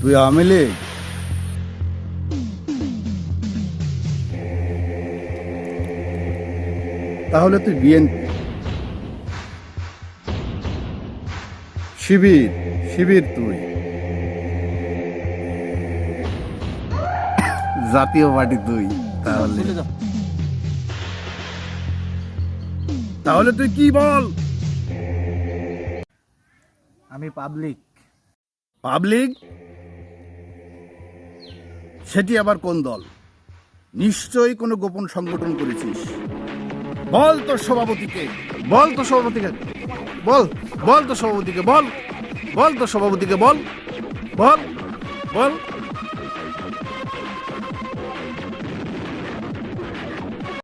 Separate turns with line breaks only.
তুই আওয়ামী লীগ? তাহলে তুই বিএনপি। শিবির শিবির তুই। জাতীয় পার্টি তুই, তাহলে। তাহলে তুই কি বল?
আমি পাবলিক।
পাবলিক? সেটি আবার কোন দল? নিশ্চয়ই কোনো গোপন সংগঠন করেছিস। বল তোর সভাপতিকে। বল তো সভাপতিকে। বল বল তো সভাপতিকে। বল বল তোর সভাপতিকে বল। বল বল।